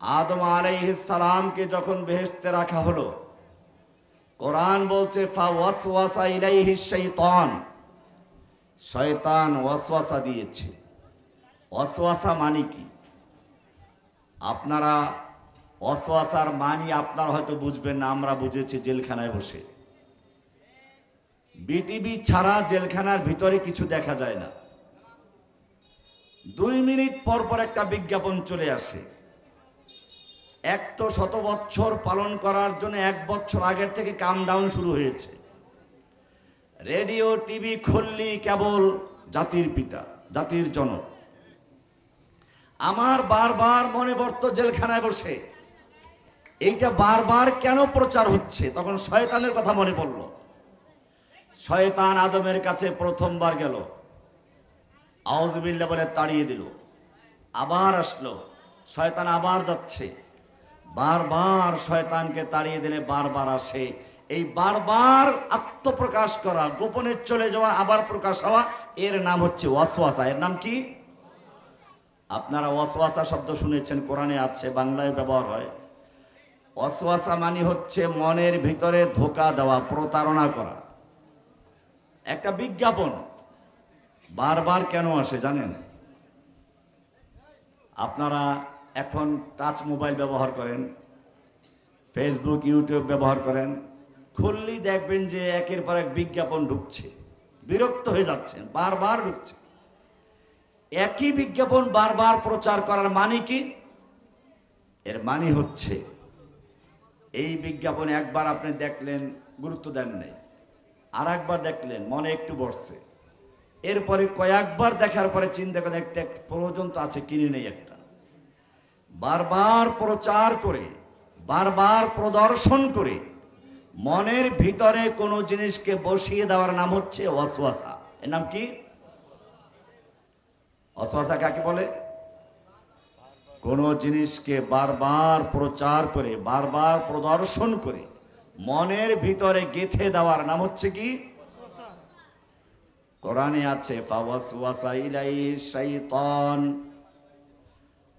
আদম আলাইহিসসালামকে যখন বেহেশতে রাখা হলো, কোরআন বলছে শয়তান ওয়াসওয়াসা দিয়েছে। ওয়াসওয়াসা মানে কি? আপনারা ওয়াসওয়াসার মানি আপনারা হয়তো বুঝবেন না, আমরা বুঝেছি জেলখানায় বসে। বিটিভি ছাড়া জেলখানার ভিতরে কিছু দেখা যায় না। দুই মিনিট পর পর একটা বিজ্ঞাপন চলে আসে। এক তো শত বছর পালন করার জন্য এক বছর আগের থেকে কাম ডাউন শুরু হয়েছে। রেডিও, টিভি, খুললি কেবল জাতির পিতা, জাতির জনক। আমার বারবার মনে পড়তো জেলখানায় বসে। এইটা বারবার কেন প্রচার হচ্ছে? তখন শয়তানের কথা মনে পড়ল। শয়তান আদমের কাছে প্রথমবার গেল। আউজবিল্লা বলে তাড়িয়ে দিল। আবার আসলো। শয়তান আবার যাচ্ছে। বারবার শয়তানকে তাড়িয়ে দিলে বারবার আসে। এই বারবার আত্মপ্রকাশ করা, গোপনে চলে যাওয়া, আবার প্রকাশ হওয়া, এর নাম হচ্ছে ওয়াসওয়াসা। এর নাম কি? আপনারা ওয়াসওয়াসা শব্দ শুনেছেন, কোরআনে আছে, বাংলায় ব্যবহার হয়। ওয়াসওয়াসা মানে হচ্ছে মনের ভিতরে ধোকা দেওয়া, প্রতারণা করা। একটা বিজ্ঞাপন বারবার কেন আসে জানেন? আপনারা এখন টাচ মোবাইল ব্যবহার করেন ফেসবুক ইউটিউব ব্যবহার করেন খুললেই দেখবেন যে একের পর এক বিজ্ঞাপন ঢুকছে, বিরক্ত হয়ে যাচ্ছেন, বারবার ঢুকছে। একই বিজ্ঞাপন বারবার প্রচার করার মানে কি? এর মানে হচ্ছে, এই বিজ্ঞাপন একবার আপনি দেখলেন, গুরুত্ব দেন নাই আর একবার দেখলেন, মনে একটু বসছে। এরপরে কয়েকবার দেখার পরে চিন্তা করেন একটা প্রয়োজন তো আছে, কিনে নেই একটা। বারবার প্রচার করে, বারবার প্রদর্শন করে, মনের ভিতরে কোনো জিনিসকে বসিয়ে দেওয়ার নাম হচ্ছে অসওয়াসা এর নাম কি? অসওয়াসা কাকে বলে? কোনো জিনিসকে বারবার প্রচার করে, বারবার প্রদর্শন করে, মনের ভিতরে গেথে দেওয়ার নাম হচ্ছে কি? কোরআনে আছে, ফাওয়াসওয়াসা ইলাইহি শাইতান।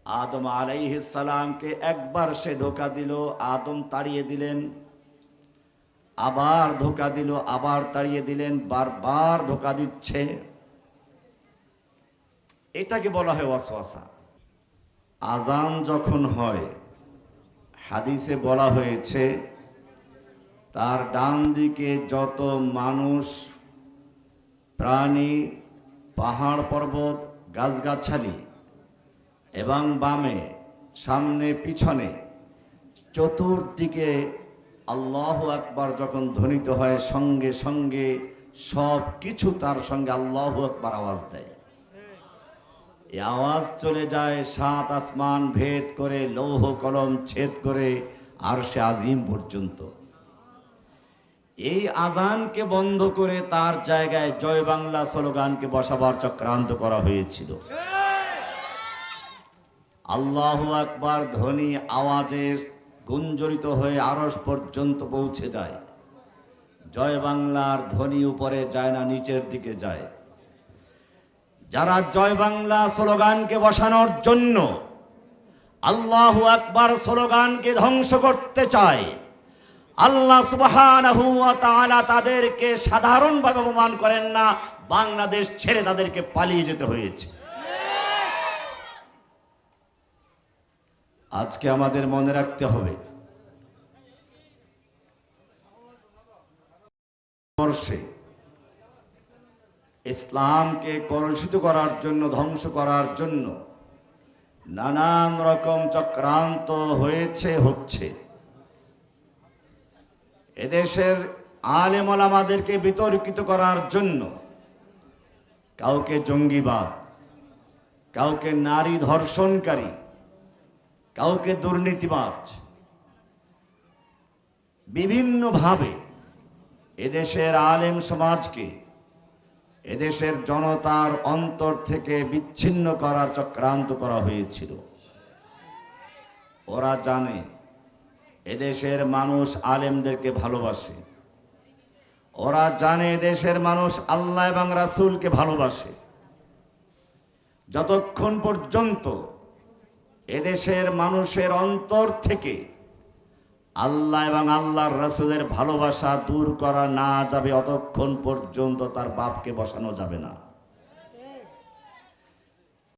আদম সালামকে একবার সে ধোকা দিল, আদম তাড়িয়ে দিলেন। আবার ধোকা দিল, আবার তাড়িয়ে দিলেন, বারবার ধোকা দিচ্ছে। এটাকে বলা হয় ওয়াসওয়াসা। আজান যখন হয়, হাদিসে বলা হয়েছে, তার ডান দিকে যত মানুষ, প্রাণী, পাহাড় পর্বত, গাছগাছালি এবং বামে, সামনে, পিছনে, চতুর্দিকে আল্লাহ আকবার যখন ধ্বনিত হয়, সঙ্গে সঙ্গে সব কিছু তার সঙ্গে আল্লাহ আকবার আওয়াজ দেয়। এই আওয়াজ চলে যায়, সাত আসমান ভেদ করে, লৌহ কলম ছেদ করে আর সে আজিম পর্যন্ত। এই আজানকে বন্ধ করে তার জায়গায় জয় বাংলা স্লোগানকে বসাবার চক্রান্ত করা হয়েছিল। আল্লাহ আকবার ধ্বনি আওয়াজে গুঞ্জরিত হয়ে আরস পর্যন্ত পৌঁছে যায়। জয় বাংলার ধ্বনি উপরে যায় না, নিচের দিকে যায়। যারা জয় বাংলা স্লোগানকে বসানোর জন্য আল্লাহ আকবার স্লোগানকে ধ্বংস করতে চায়, আল্লাহ তাআলা তাদেরকে সাধারণভাবে অপমান করেন না, বাংলাদেশ ছেড়ে তাদেরকে পালিয়ে যেতে হয়েছে। আজকে আমাদের মনে রাখতে হবে। ইসলামকে কলুষিত করার জন্য, ধ্বংস করার জন্য নানান রকম চক্রান্ত হয়েছে, হচ্ছে। এদেশের আলেমল আমাদেরকে বিতর্কিত করার জন্য কাউকে জঙ্গিবাদ, কাউকে নারী ধর্ষণকারী কাউকে দুর্নীতিবাজ। বিভিন্নভাবে এদেশের আলেম সমাজকে এদেশের জনতার অন্তর থেকে বিচ্ছিন্ন করার চক্রান্ত করা হয়েছিল। ওরা জানে এদেশের মানুষ আলেমদেরকে ভালোবাসে। ওরা জানে দেশের মানুষ আল্লাহ এবং রাসূলকে ভালোবাসে। যতক্ষণ পর্যন্ত এদেশের মানুষের অন্তর থেকে আল্লাহ এবং আল্লাহর রাসূলের ভালোবাসা দূর করা না যাবে, অতক্ষণ পর্যন্ত তার বাপকে বসানো যাবে না।